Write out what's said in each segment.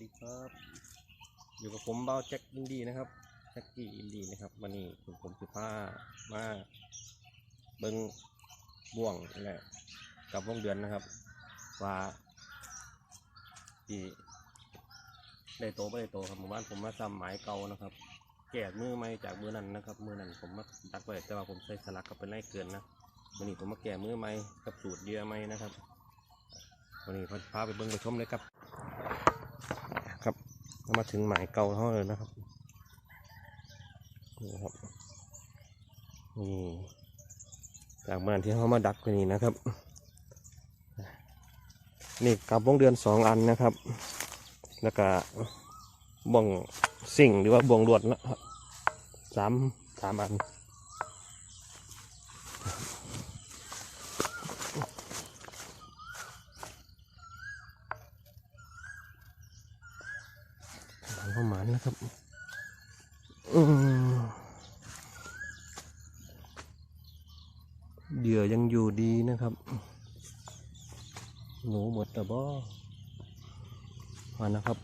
ดีครับ อยู่กับผมเบาแจ็คอินดีนะครับแจ็คกี้อินดีนะครับวันนี้ผมผมสิพามาเบิ้งบ่วงนี่แหละกับวงเดือนนะครับ ว่าที่ได้โตไม่ได้โตครับเมื่อวานผมมาซ้ำหมายเก่านะครับ แกะมือไม่จากมือนั้นนะครับ มือนั้นผมมาดักไว้แต่ว่าผมใส่สลักกับเป็นไรเกินนะวันนี้ผมมาแกะมือไม่กับสูตรเดียไม่นะครับวันนี้พาไปเบิ้งไปชมเลยครับ มาถึงหมายเก่าเขาเลยนะครับนี่ครับนี่จากเมื่อนั้นที่เขามาดักกันนี่นะครับ นี่กับวงเดือนสองอันนะครับ แล้วก็บ่วงสิ่งหรือว่าบ่วงลวดนะครับสามสามอัน ประมาณนะครับอืมเหยื่อยังอยู่ดีนะครับ หนูหมดแต่บ่มานะครับ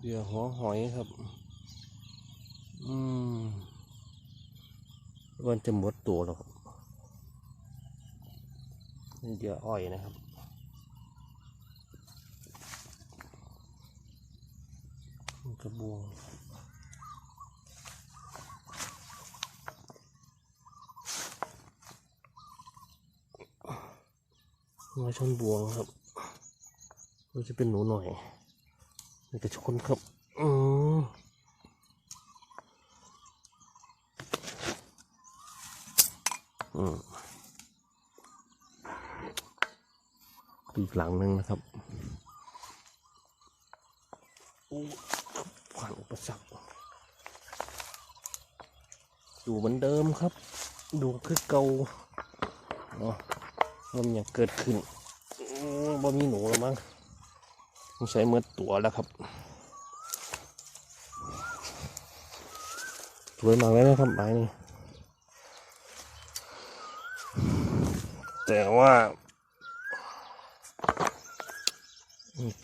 เหยื่อหัวหอยครับ อืมวันจะหมดตัวแล้วครับเหยื่ออ้อยนะครับ กระบวงมาชนบวงครับมันจะเป็นหนูหน่อยมันจะชนครับ อืมอืมอีกหลังหนึ่งนะครับอู้านอุปสรรค อยู่เหมือนเดิมครับ ดูคือเก่าเนาะมันยังเกิดขึ้นบ่มีหนูแล้วมั้งต้องใช้เมื่อตัวแล้วครับสวยมากเลยนะครับไม้นี่แต่ว่า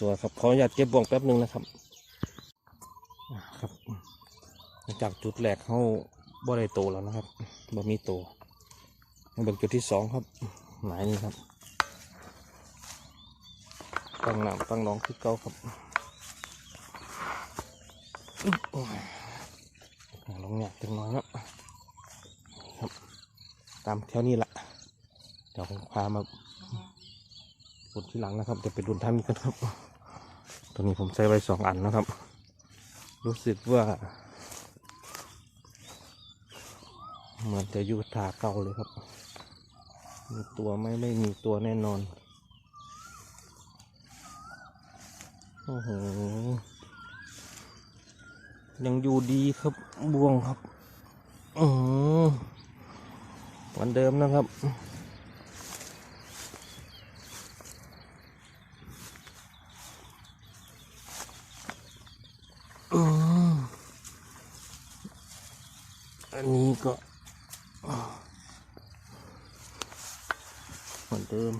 ตัวครับขออนุญาตเก็บบ่วงแป๊บหนึ่งนะครับ อ่าครับหลัง จากจุดแรกเขาบ่ได้โตแล้วนะครับบ่มีโตมาเบิ่งจุดที่สองครับหมายนี้ครับตั้งน้ำตั้งน้องคือเก่าครับอึ๊บโอ้ยาลงเนี่ยจังน้อยแล้วครับ ตามแถวนี้ละเดี๋ยวผมพามาบุดที่หลังนะครับเดี๋ยวไปดุท่านกันครับตอนนี้ผมใช้ไว้สองอันนะครับ รู้สึกว่า เหมือนจะอยู่ถาเก่าเลยครับ มีตัวไม่ไม่มีตัวแน่นอน โอ้โห ยังอยู่ดีครับบ่วงครับอือเหมือนเดิมนะครับอืมอันนี้ก็ เดิม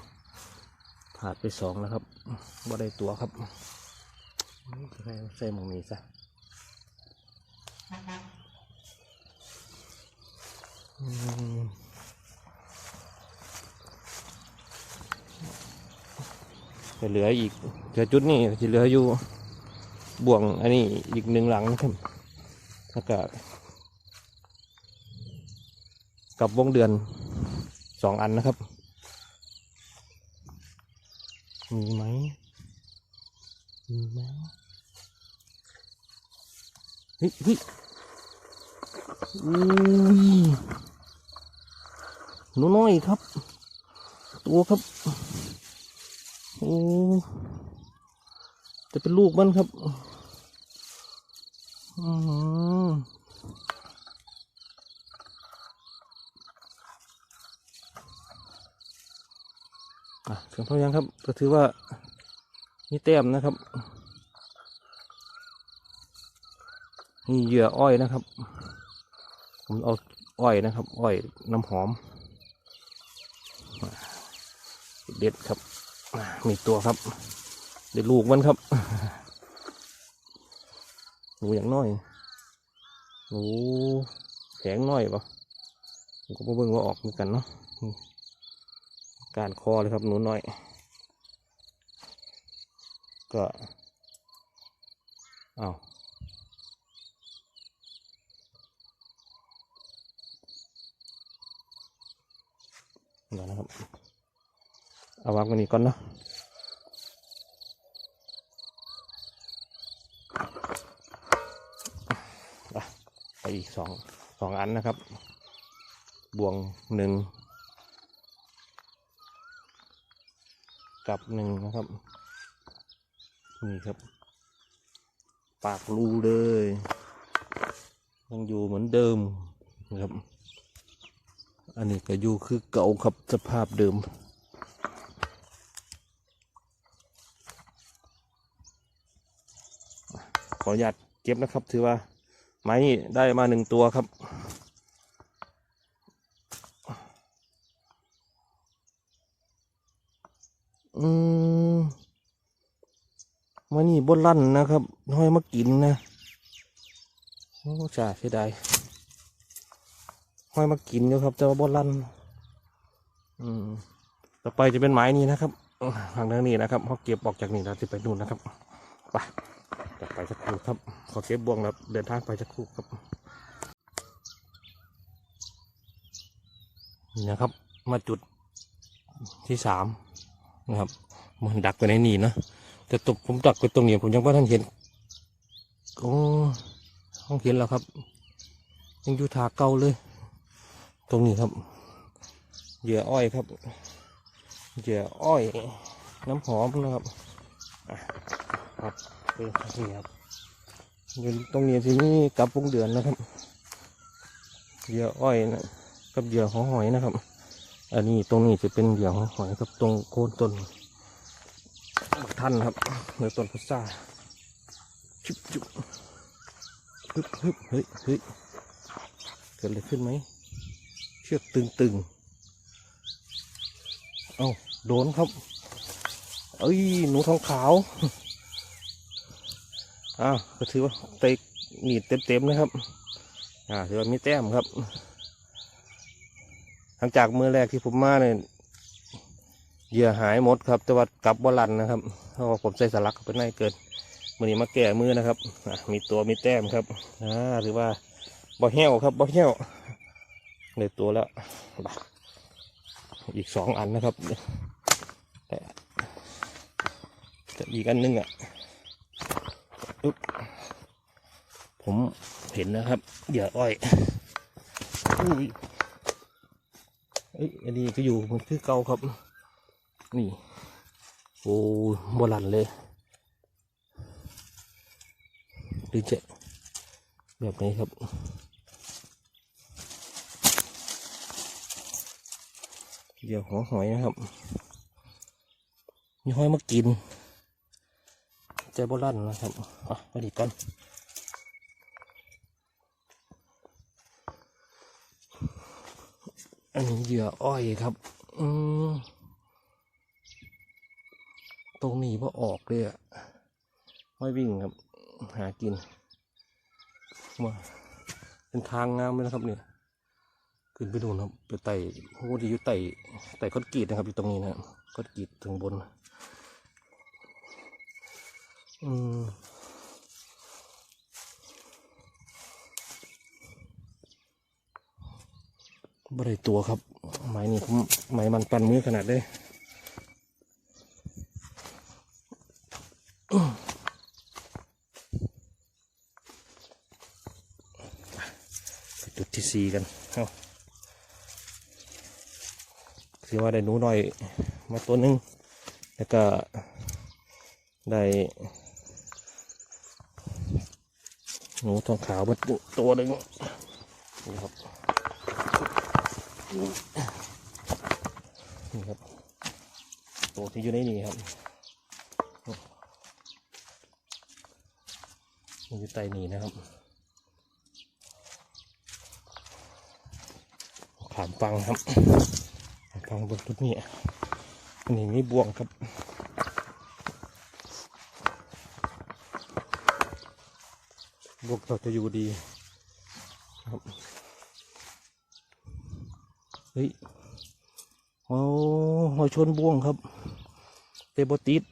ผ่านไปสองแล้วครับบ่ได้ตัวครับใส่หมองนี้ซะจะเหลืออีกเหลือจุดนี้จะเหลืออยู่บ่วงอันนี้อีกหนึ่งหลังนะครับแล้วก็กับวงเดือนสองอันนะครับ มีไหมมีไหมเฮ้ยเฮ้ยอุ้ยน้อยครับ ตัวครับ โอ้จะเป็นลูกมันครับ อืม อะถึงพอยังครับ ก็ถือว่ามีแต้มนะครับนี่เหยื่ออ้อยนะครับ ผมเอาอ้อยนะครับ อ้อยน้ำหอม เด็ดครับ มีตัวครับ เดี๋ยวลูกมันครับหนูอย่างน้อยหนูแข็งน้อยปะผมก็เบิ่งว่าออกเหมือนกันเนาะ การคอเลยครับหนูน้อย ก็เอาเดี๋ยวนะครับเอาวางกันนี้ก่อนเนาะอะไปอีกสองสองอันนะครับ บวงหนึ่ง กับหนึ่งนะครับ นี่ครับ ปากรูเลย ยังอยู่เหมือนเดิมนะครับ อันนี้ก็อยู่คือเก่าครับสภาพเดิมขออนุญาตเก็บนะครับ ถือว่าไม้นี่ได้มาหนึ่งตัวครับ มันนี่บนลั่นนะครับ น้อยมากินนะโอ้จ่าเสียดายห้อยมากินอยู่ครับแต่ว่าบนลั่นอืมต่อไปจะเป็นไม้นี้นะครับทางทางนี้นะครับเขาเก็บออกจากนี่แล้วจะไปนู่นนะครับไปจะไปสักครู่ครับขอเก็บบวงแล้วเดินทางไปสักครู่ครับนี่นะครับ มาจุดที่สามนะครับมันดักไปในนี่นะ แต่ตกผมดักไปตรงนี้ผมยังไม่ทันเห็นโอ้ห้องเห็นแล้วครับ ยังอยู่ทาเก่าเลย ตรงนี้ครับ เหยื่ออ้อยครับ เหยื่ออ้อย น้ำหอมนะครับครับเป็นนี่ครับอยู่ตรงนี้ที่นี่กับวงเดือนนะครับ เหยื่ออ้อยนะกับเหยื่อหอหอยนะครับ อันนี้ตรงนี้จะเป็นเหยื่อหอหอยครับตรงโคนต้น บักท่านครับเนื้อต้นพุทราชุบชุบฮึบฮึบเฮ้ยเฮ้ยเกิดอะไรขึ้นไหม เชือกตึงตึงๆเอาโดนครับ เอ้ย หนูทองขาวอ้าก็ถือว่าเตะหนีดเต็มๆนะครับ อ่าถือว่ามีแต้มครับ หลังจากมือแรกที่ผมมาเนี่ย เหยื่อหายหมดครับ แต่ว่ากลับบอลันนะครับเพราะว่าผมใส่สลักเข้าไปในเกินมือนี้มาแก่มือนะครับมีตัวมีแต้มครับอ่าหรือว่าบ่เหี้ยวครับบ่เหี้ยวได้ตัวแล้วอีกสองอันนะครับแต่อีกอันนึงอะอุ๊บผมเห็นนะครับเหยื่ออ้อยอุ้ยเอ้ยอันนี้ก็อยู่มันคือเก่าครับ นี่ โอ้บลันเลยดีเจแบบนี้ครับเดี๋ยวหัวหอยนะครับ มีหอยมากินใจโบราณนะครับอะไปดีก่อนอันนี้เหยื่ออ้อยครับ อืม ตรงนี้ว่าออกเลยอะไม่วิ่งครับ หากินมาเป็นทางงามเลยนะครับเนี่ยขึ้นไปดูนะครับไปไต่โอ้ดีอยู่ไต่ไต่คอนกรีตนะครับอยู่ตรงนี้นะครับคอนกรีตถึงบน อืมบริตัวครับ ไม้นี่ผมไม้มันปันมือขนาดเลย จุดที่สี่กันเอาคือว่าได้หนูน้อยมาตัวหนึ่งแล้วก็ได้หนูทองขาวมาตัวหนึ่งนี่ครับนี่ครับตัวที่อยู่ในนี้ครับมันอยู่ใต้นี้นะครับ ขามฟังครับขามฟังบนทุกนี้อันนี้มีบ่วงครับบวกเราจะอยู่ดีครับเฮ้ยโอ้หอยชนบ่วงครับเตบติด